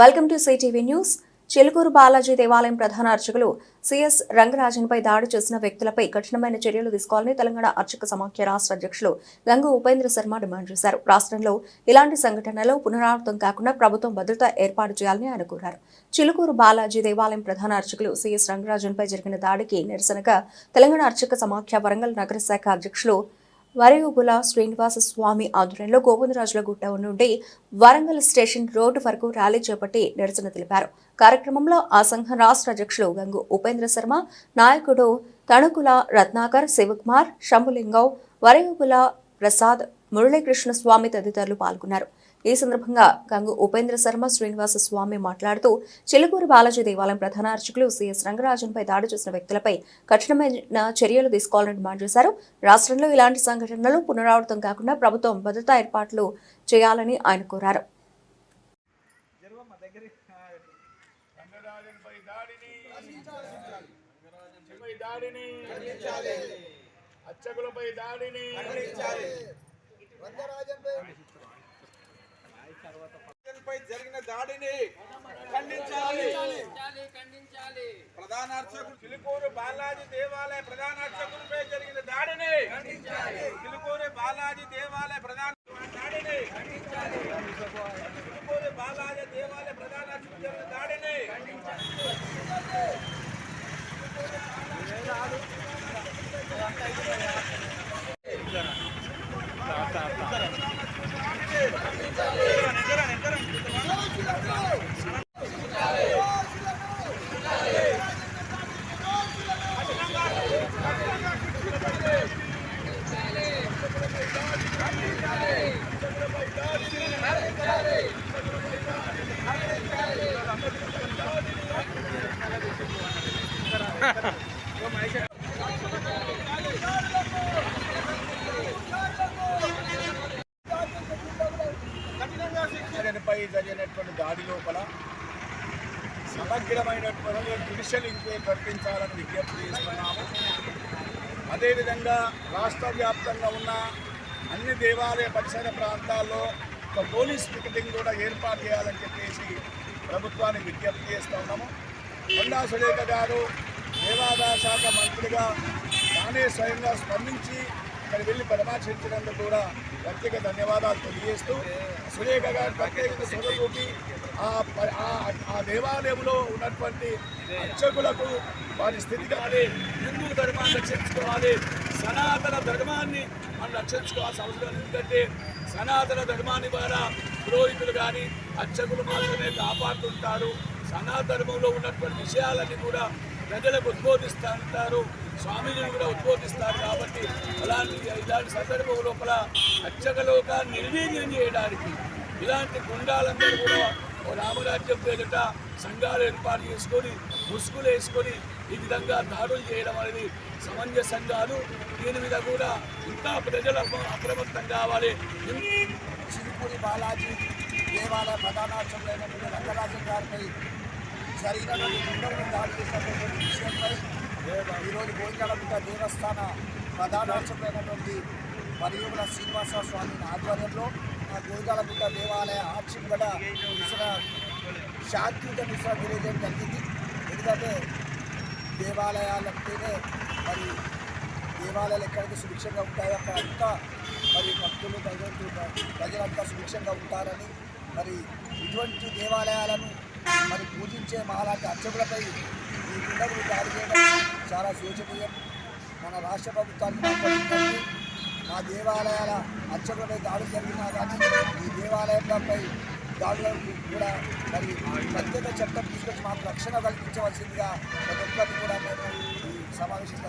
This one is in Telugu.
Welcome to CTV news. Chilkur Balaji దేవాలయం ప్రధాన అర్చకులు సిఎస్ రంగరాజన్పై దాడి చేసిన వ్యక్తులపై కఠినమైన చర్యలు తీసుకోవాలని తెలంగాణ అర్చక సమాఖ్య రాష్ట్ర అధ్యక్షులు గంగు ఉపేంద్ర శర్మ డిమాండ్ చేశారు. రాష్ట్రంలో ఇలాంటి సంఘటనలు పునరావృతం కాకుండా ప్రభుత్వం భద్రత ఏర్పాటు చేయాలని ఆయన కోరారు. చిలుకూరు బాలాజీ దేవాలయం ప్రధాన అర్చకులు సిఎస్ రంగరాజన్పై జరిగిన దాడికి నిరసనగా తెలంగాణ అర్చక సమాఖ్య వరంగల్ నగర శాఖ అధ్యక్షులు వరయుగుల శ్రీనివాస స్వామి ఆధ్వర్యంలో గోవిందరాజుల గుట్ట నుండి వరంగల్ స్టేషన్ రోడ్డు వరకు ర్యాలీ చేపట్టి నిరసన తెలిపారు. కార్యక్రమంలో ఆ సంఘం రాష్ట్ర అధ్యక్షులు గంగు ఉపేంద్ర శర్మ నాయకుడు తణుకుల రత్నాకర్ శివకుమార్ శంభులింగం వరయుగుల ప్రసాద్ మురళీకృష్ణ స్వామి తదితరులు పాల్గొన్నారు. ఈ సందర్భంగా గంగు ఉపేంద్ర శర్మ శ్రీనివాస స్వామి మాట్లాడుతూ చిలుకూరు బాలాజీ దేవాలయం ప్రధాన అర్చకులు సిఎస్ రంగరాజన్పై దాడి చేసిన వ్యక్తులపై కఠినమైన చర్యలు తీసుకోవాలని డిమాండ్ చేశారు. రాష్ట్రంలో ఇలాంటి సంఘటనలు పునరావృతం కాకుండా ప్రభుత్వం భద్రతా ఏర్పాట్లు చేయాలని ఆయన కోరారు. దాడిని అర్చకులపై దాడిని. జరిగిన దాడిని ఖండించాలి. ప్రధాన అర్చకుడు చిలుకూరు బాలాజీ దేవాలయ ప్రధాన అర్చకులపై జరిగిన దాడిని చిలుకూరు బాలాజీ దేవాలయ ప్రధాన దాడిని చిలుకూరు బాలాజీ దేవాలయ ప్రధాన అర్చకులు జరిగిన దాడిని పై జరిగినటువంటి దాడి లోపల సమగ్రమైనటువంటి జ్యుడిషియల్ ఎంక్వైరీ ప్రకటించాలని విజ్ఞప్తి చేస్తున్నాము. అదేవిధంగా రాష్ట్ర వ్యాప్తంగా ఉన్న అన్ని దేవాలయ పరిసర ప్రాంతాల్లో ఒక పోలీస్ పికెటింగ్ కూడా ఏర్పాటు చేయాలని చెప్పేసి ప్రభుత్వానికి విజ్ఞప్తి చేస్తూ ఉన్నాము కొండా సురేఖ గారు దేవాదాయ శాఖ మంత్రిగా తానే స్వయంగా స్పందించి ఇక్కడ వెళ్ళి పరామర్శించినందుకు కూడా ప్రత్యేక ధన్యవాదాలు తెలియజేస్తూ సురేఖ గారి ప్రత్యేక సొరూపి ఆ దేవాలయంలో ఉన్నటువంటి అర్చకులకు వారి స్థితి కానీ హిందూ ధర్మాన్ని రక్షించుకోవాలి సనాతన ధర్మాన్ని మనం రక్షించుకోవాల్సిన అవసరం ఎందుకంటే సనాతన ధర్మాన్ని ద్వారా పురోహితులు కానీ అర్చకులు మాత్రమే కాపాడుతుంటారు సనాతన ధర్మంలో ఉన్నటువంటి విషయాలన్నీ కూడా ప్రజలకు ఉద్బోధిస్తూ ఉంటారు స్వామీజీని కూడా ఉద్బోధిస్తారు కాబట్టి అలాంటి ఇలాంటి సందర్భం లోపల అర్చకలోక నిర్వీర్యం చేయడానికి ఇలాంటి గుండాలందరూ కూడా ఓ రామరాజ్యం పేరిట సంఘాలు ఏర్పాటు చేసుకొని ముసుగులు వేసుకొని ఈ విధంగా దాడులు చేయడం అనేది సమంజసం కాదు దీని మీద కూడా ఇంకా ప్రజలు అప్రమత్తం కావాలి. చిరుపూరి బాలాజీ దేవాలయ ప్రధానార్చకులైనటువంటి రంగరాజన్ గారిపై జరిగినటువంటి దుర్మరణం దాడి చేసినటువంటి విషయంపై ఈరోజు గోవిందలగుట్ట దేవస్థాన ప్రధానార్చకులైనటువంటి మరియుల శ్రీనివాస స్వామి ఆధ్వర్యంలో ఆ గోవిందలగుట్ట దేవాలయ ఆర్చి కూడా నిరసన శాంతియుత నిరసన తెలియజేయడం జరిగింది. ఎందుకంటే దేవాలయాలంటేనే మరి దేవాలయాలు ఎక్కడైతే సుభిక్షంగా ఉంటాయో అక్కడ అంతా మరి భక్తులు ప్రజలు ప్రజలంతా సుభిక్షంగా ఉంటారని మరి ఇటువంటి దేవాలయాలను మరి పూజించే మాలాంటి అర్చకులపై ఈ పిల్లలు దాడి చేయడం చాలా శోచనీయం. మన రాష్ట్ర ప్రభుత్వాన్ని నా మా దేవాలయాల అర్చకులపై దాడులు జరిగినా కానీ ఈ దేవాలయాలపై దాడులకు కూడా మరి ప్రత్యేక చట్టం తీసుకొచ్చి మాకు రక్షణ కల్పించవలసిందిగా ప్రతి ఒక్కరిని కూడా మేము ఈ సమావేశం